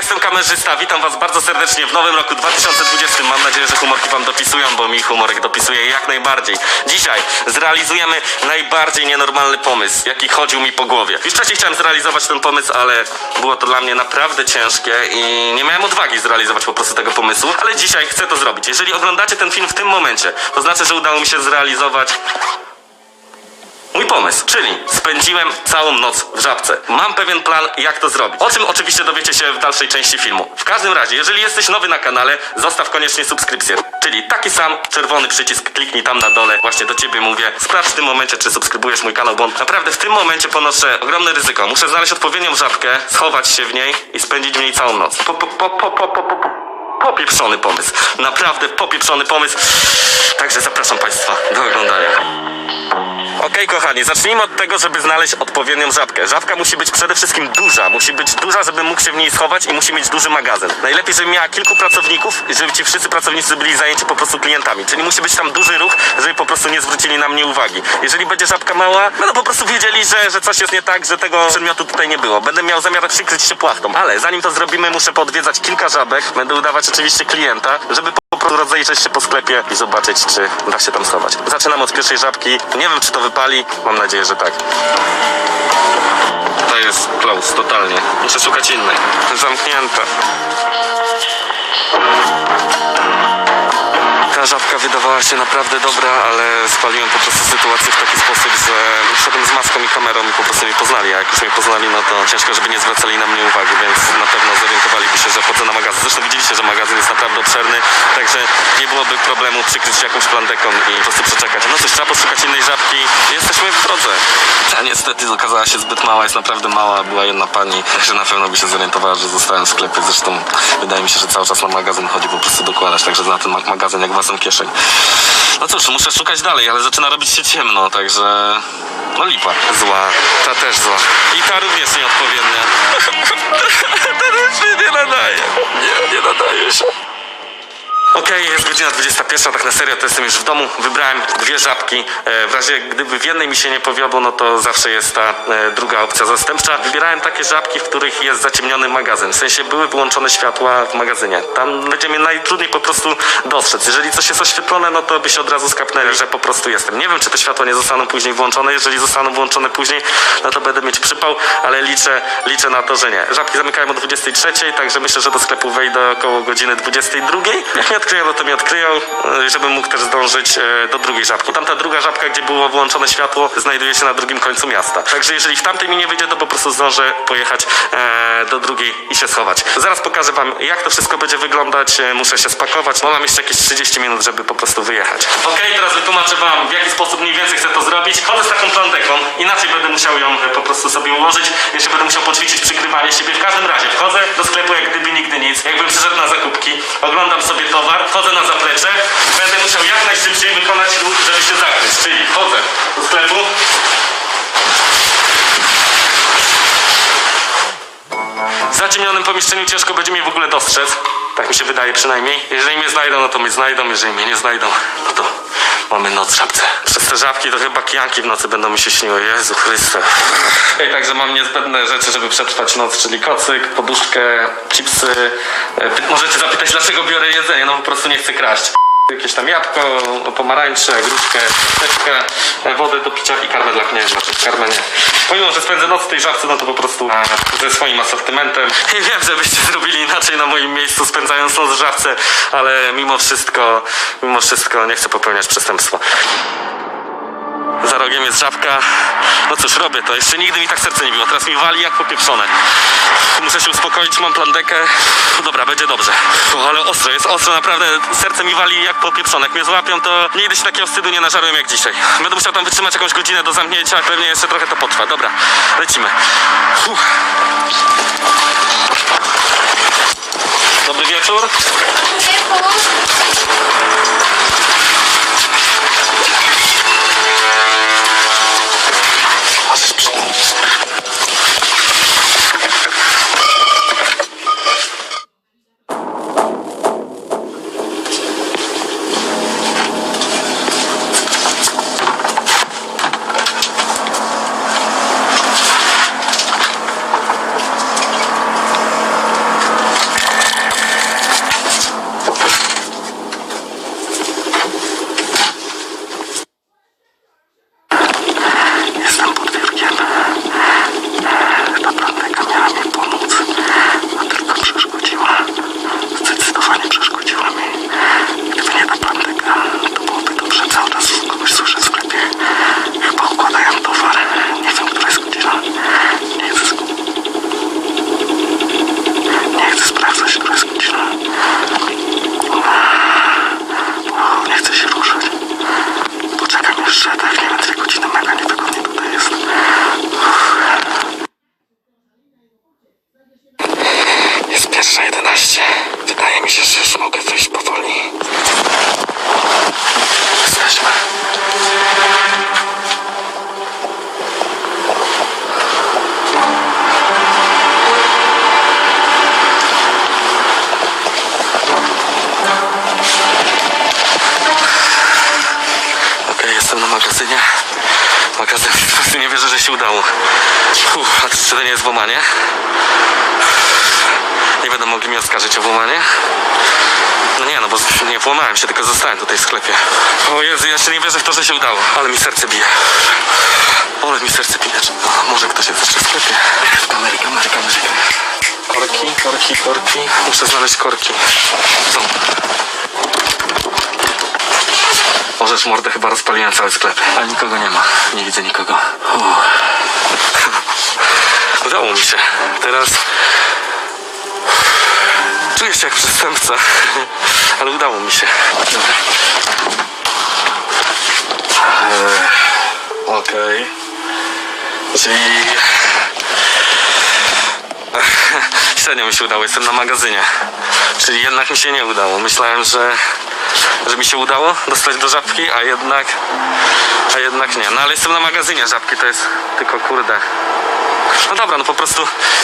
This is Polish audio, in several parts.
jestem kamerzysta, witam was bardzo serdecznie w nowym roku 2020. Mam nadzieję, że humorki wam dopisują, bo mi humorek dopisuje jak najbardziej. Dzisiaj zrealizujemy najbardziej nienormalny pomysł, jaki chodził mi po głowie. Już wcześniej chciałem zrealizować ten pomysł, ale było to dla mnie naprawdę ciężkie i nie miałem odwagi zrealizować po prostu tego pomysłu, ale dzisiaj chcę to zrobić. Jeżeli oglądacie ten film w tym momencie, to znaczy, że udało mi się zrealizować Mój pomysł, czyli spędziłem całą noc w żabce. Mam pewien plan, jak to zrobić. O czym oczywiście dowiecie się w dalszej części filmu. W każdym razie, jeżeli jesteś nowy na kanale, zostaw koniecznie subskrypcję. Czyli taki sam czerwony przycisk, kliknij tam na dole. Właśnie do ciebie mówię. Sprawdź w tym momencie, czy subskrybujesz mój kanał, bo naprawdę w tym momencie ponoszę ogromne ryzyko. Muszę znaleźć odpowiednią żabkę, schować się w niej i spędzić w niej całą noc. Po, po, po, po, po, po, po. Popieprzony pomysł. Naprawdę popieprzony pomysł. Także zapraszam Państwa do oglądania. Okej, kochani, zacznijmy od tego, żeby znaleźć odpowiednią żabkę. Żabka musi być przede wszystkim duża. Musi być duża, żebym mógł się w niej schować i musi mieć duży magazyn. Najlepiej, żeby miała kilku pracowników i żeby ci wszyscy pracownicy byli zajęci po prostu klientami. Czyli musi być tam duży ruch, żeby po prostu nie zwrócili na mnie uwagi. Jeżeli będzie żabka mała, będą po prostu wiedzieli, że, że coś jest nie tak, że tego przedmiotu tutaj nie było. Będę miał zamiar przykryć się płachtą. Ale zanim to zrobimy, muszę podwiedzać kilka żabek. Będę udawać oczywiście klienta, żeby prostu rozejrzeć się po sklepie i zobaczyć, czy da się tam schować. Zaczynam od pierwszej żabki. Nie wiem, czy to wypali. Mam nadzieję, że tak. To jest close, totalnie. Muszę szukać innej. Zamknięta. Ta wydawała się naprawdę dobra, ale spaliłem po prostu sytuację w taki sposób, że szedłem z maską i kamerą i po prostu mnie poznali, a jak już mnie poznali, no to ciężko, żeby nie zwracali na mnie uwagi, więc na pewno zorientowaliby się, że chodzę na magazyn. Zresztą widzieliście, że magazyn jest naprawdę obszerny, także nie byłoby problemu przykryć się jakąś plandeką i po prostu przeczekać. No cóż, trzeba poszukać innej żabki. Jesteśmy w drodze. A niestety okazała się zbyt mała, jest naprawdę mała. Była jedna pani, także na pewno by się zorientowała, że zostałem w sklepie. Zresztą wydaje mi się, że cały czas na magazyn chodzi po prostu dokładać, także na ten ma- magazyn jak własną kieszeń. No cóż, muszę szukać dalej, ale zaczyna robić się ciemno, także... No lipa. Zła. Ta też zła. I ta również nieodpowiednia. Ten już się nie nadaje. Nie, nie nadaje się. Okej, jest godzina 21, tak na serio to jestem już w domu. Wybrałem dwie żabki. E, w razie gdyby w jednej mi się nie powiodło, no to zawsze jest ta e, druga opcja zastępcza. Wybierałem takie żabki, w których jest zaciemniony magazyn. W sensie były wyłączone światła w magazynie. Tam będzie mnie najtrudniej po prostu dostrzec. Jeżeli coś jest oświetlone, no to by się od razu skapnęli, że po prostu jestem. Nie wiem, czy te światła nie zostaną później włączone. Jeżeli zostaną włączone później, no to będę mieć przypał, ale liczę, liczę na to, że nie. Żabki zamykają o 23, także myślę, że do sklepu wejdę około godziny 22. Jak mnie odkryją, no to mnie odkryją, e, żebym mógł też zdążyć e, do drugiej żabki. Tamta druga żabka, gdzie było włączone światło, znajduje się na drugim końcu miasta. Także jeżeli w tamtej mi nie wyjdzie, to po prostu zdążę pojechać e, do drugiej i się schować. Zaraz pokażę wam, jak to wszystko będzie wyglądać. Muszę się spakować, bo mam jeszcze jakieś 30 minut, żeby po prostu wyjechać. Okej, teraz wytłumaczę wam, w jaki sposób mniej więcej chcę to zrobić. Chodzę z taką plandeką, inaczej będę musiał ją po prostu sobie ułożyć. Jeszcze będę musiał poćwiczyć przykrywanie siebie. W każdym razie wchodzę do sklepu jak gdyby nigdy nic. Jakbym przyszedł na zakupki, oglądam sobie towar, wchodzę na zaplecze. Będę musiał jak najszybciej wykonać ruch, żeby się zakryć. Czyli wchodzę do sklepu, W zaciemnionym pomieszczeniu ciężko będzie mnie w ogóle dostrzec. Tak mi się wydaje przynajmniej. Jeżeli mnie znajdą, no to mnie znajdą. Jeżeli mnie nie znajdą, no to mamy noc żabce. Przez te żabki to chyba kijanki w nocy będą mi się śniły. Jezu Chryste. Ej, także mam niezbędne rzeczy, żeby przetrwać noc, czyli kocyk, poduszkę, chipsy. E, Możecie zapytać, dlaczego biorę jedzenie? No po prostu nie chcę kraść. Jakieś tam jabłko, pomarańcze, gruszkę, teczkę, e, wodę do picia i karmę dla nie, znaczy karmę nie. Pomimo, że spędzę noc w tej żabce, no to po prostu e, ze swoim asortymentem. I wiem, że byście zrobili inaczej na moim miejscu, spędzając noc w żabce, ale mimo wszystko, mimo wszystko nie chcę popełniać przestępstwa. Za rogiem jest żabka. No cóż, robię to. Jeszcze nigdy mi tak serce nie biło. Teraz mi wali jak popieprzone. Muszę się uspokoić, mam plandekę. Dobra, będzie dobrze. Ale ostro, jest ostro, naprawdę. Serce mi wali jak popieprzone. Jak mnie złapią, to nigdy się takiego wstydu nie nażarłem jak dzisiaj. Będę musiał tam wytrzymać jakąś godzinę do zamknięcia. Pewnie jeszcze trochę to potrwa. Dobra, lecimy. Dobry wieczór. Możesz się udało. Uff, a to czy to nie jest włamanie? Nie będą mogli mnie oskarżyć o włamanie? No nie, no bo nie włamałem się, tylko zostałem tutaj w sklepie. O Jezu, ja jeszcze nie wierzę w to, że się udało. Ale mi serce bije. Ale mi serce bije. Czy- O, może ktoś jest jeszcze w sklepie. Kamery, kamery, kamery. Korki, korki, korki. Muszę znaleźć korki. Są. Możesz mordę chyba rozpaliłem cały sklep. Ale nikogo nie ma. Nie widzę nikogo. Uff. Udało mi się. Teraz czuję się jak przestępca. Ale udało mi się. Dobra. Eee, Okej. Czyli... Średnio mi się udało, jestem na magazynie. Czyli jednak mi się nie udało. Myślałem, że, że mi się udało dostać do żabki, a jednak, a jednak nie. No ale jestem na magazynie żabki, to jest tylko kurde. No dobra, no po prostu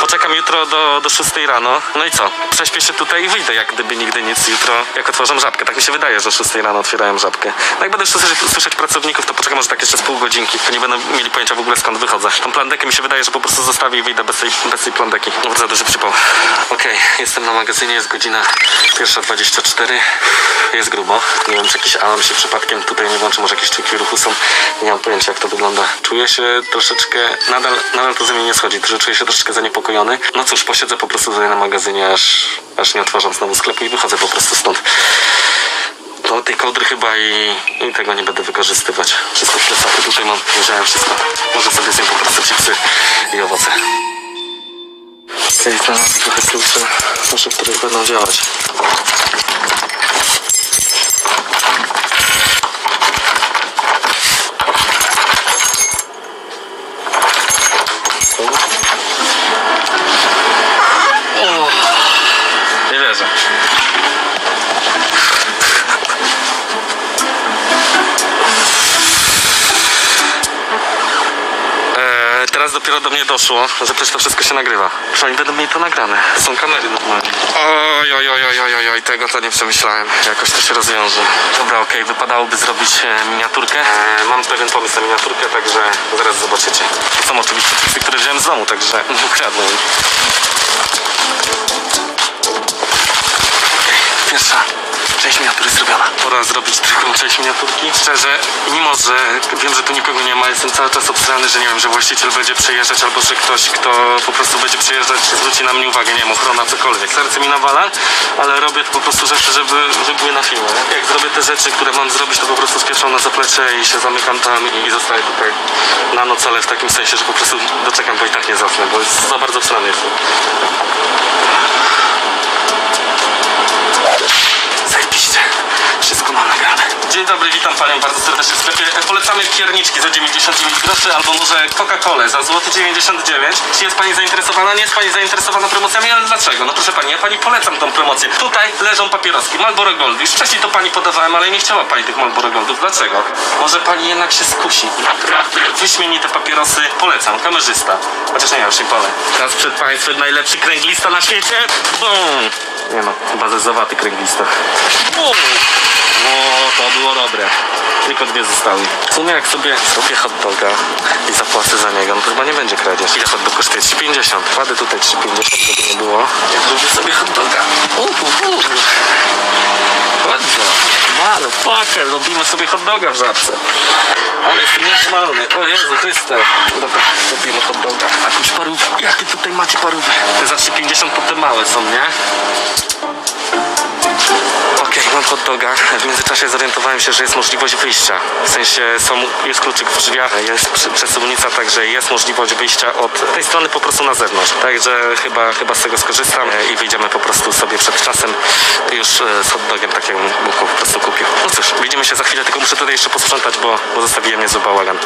poczekam jutro do, do 6 rano. No i co? Prześpię się tutaj i wyjdę jak gdyby nigdy nic jutro, jak otworzą żabkę. Tak mi się wydaje, że o 6 rano otwierają żabkę. No jak będę słyszeć, słyszeć pracowników, to poczekam może tak jeszcze z pół godzinki. To nie będą mieli pojęcia w ogóle skąd wychodzę. Tą plandekę mi się wydaje, że po prostu zostawię i wyjdę bez tej, bez tej plandeki. No za duży przypał. Okej, jestem na magazynie, jest godzina pierwsza 24. Jest grubo. Nie wiem, czy jakiś alarm się przypadkiem tutaj nie włączy, może jakieś czujki ruchu są. Nie mam pojęcia, jak to wygląda. Czuję się troszeczkę, nadal, nadal to ze mnie nie schodzi, że czuję się troszeczkę zaniepokojony. No cóż, posiedzę po prostu tutaj na magazynie, aż, aż nie otworzą znowu sklepu i wychodzę po prostu stąd. Do tej kołdry chyba i, i tego nie będę wykorzystywać. Wszystko w plecaku tutaj mam, wziąłem wszystko. Może sobie zjem po prostu chipsy i owoce. Okej, znalazłem trochę kluczy, może które będą działać. Nie wierzę. Eee, teraz dopiero do mnie doszło, że przecież to wszystko się nagrywa. Że oni będą mieli to nagrane. Są kamery normalnie. Oj, oj, oj, oj, oj, oj, tego to nie przemyślałem. Jakoś to się rozwiąże. Dobra, okej, wypadałoby zrobić e, miniaturkę. E, mam pewien pomysł na miniaturkę, także zaraz zobaczycie. To są oczywiście teksty, które wziąłem z domu, także nie ukradłem. Pierwsza część miniatury zrobiona. Pora zrobić drugą część miniaturki. Szczerze, mimo że wiem, że tu nikogo nie ma, jestem cały czas obstrany, że nie wiem, że właściciel będzie przejeżdżać albo że ktoś, kto po prostu będzie przejeżdżać, zwróci na mnie uwagę, nie wiem, ochrona, cokolwiek. Serce mi nawala, ale robię po prostu rzeczy, żeby, żeby były na filmie. Jak zrobię te rzeczy, które mam zrobić, to po prostu spieszam na zaplecze i się zamykam tam i zostaję tutaj na noc, ale w takim sensie, że po prostu doczekam, bo i tak nie zasnę, bo jest za bardzo obstrany jestem. Witam Panią bardzo serdecznie w sklepie. E, Polecamy pierniczki za 99 groszy albo może Coca-Colę za złoty 99. Czy jest Pani zainteresowana? Nie jest Pani zainteresowana promocjami, ale dlaczego? No proszę Pani, ja Pani polecam tą promocję. Tutaj leżą papieroski, Marlboro Gold. Już wcześniej to Pani podawałem, ale nie chciała Pani tych Marlboro Goldów. Dlaczego? Może Pani jednak się skusi. Wyśmienite papierosy. Polecam, kamerzysta. Chociaż nie, już nie pole. Teraz przed Państwem najlepszy kręglista na świecie. Bum! Nie no, chyba zezowaty kręglista. Bum! O, to było dobre. Tylko dwie zostały. W sumie jak sobie zrobię hot doga i zapłacę za niego, no to chyba nie będzie kradzież. Ile hot dog kosztuje? 3,50. Kładę tutaj 3,50, żeby nie było. Ja zrobię sobie hot doga. Uhu, Chodź Motherfucker, robimy sobie hot doga w żabce. Ale jestem nienormalny. O Jezu Chryste. Dobra, robimy hot doga. Jakąś parówkę. Jakie tutaj macie parówy? Te za 3,50 to te małe są, nie? Okej, hot doga. W międzyczasie zorientowałem się, że jest możliwość wyjścia. W sensie są, jest kluczyk w drzwiach, jest przesuwnica, także jest możliwość wyjścia od tej strony po prostu na zewnątrz. Także chyba, chyba z tego skorzystam e, i wyjdziemy po prostu sobie przed czasem już e, z hot dogiem, tak jakbym go po prostu kupił. No cóż, widzimy się za chwilę, tylko muszę tutaj jeszcze posprzątać, bo, bo zostawiłem niezły bałagan.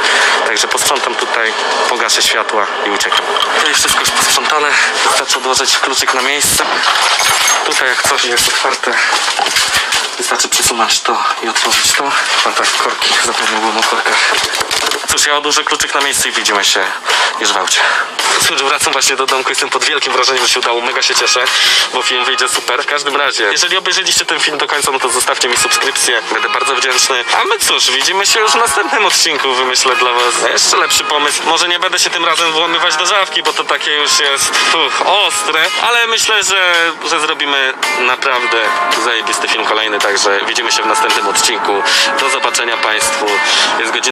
Także posprzątam tutaj, pogaszę światła i uciekam. Tutaj wszystko już posprzątane. Wystarczy odłożyć kluczyk na miejsce. Tutaj jak coś jest otwarte, Wystarczy przesunąć to i otworzyć to. A tak, korki, zapomniałbym o korkach. Cóż, ja odłożę kluczyk na miejsce i widzimy się już w aucie. cóż, wracam właśnie do domku, jestem pod wielkim wrażeniem, że się udało, mega się cieszę, bo film wyjdzie super. W każdym razie, jeżeli obejrzeliście ten film do końca, no to zostawcie mi subskrypcję, będę bardzo wdzięczny. A my cóż, widzimy się już w następnym odcinku, wymyślę dla was jeszcze lepszy pomysł. Może nie będę się tym razem włamywać do żawki, bo to takie już jest uff, ostre, ale myślę, że, że zrobimy naprawdę zajebisty film kolejny, także widzimy się w następnym odcinku. Do zobaczenia Państwu. Jest godzina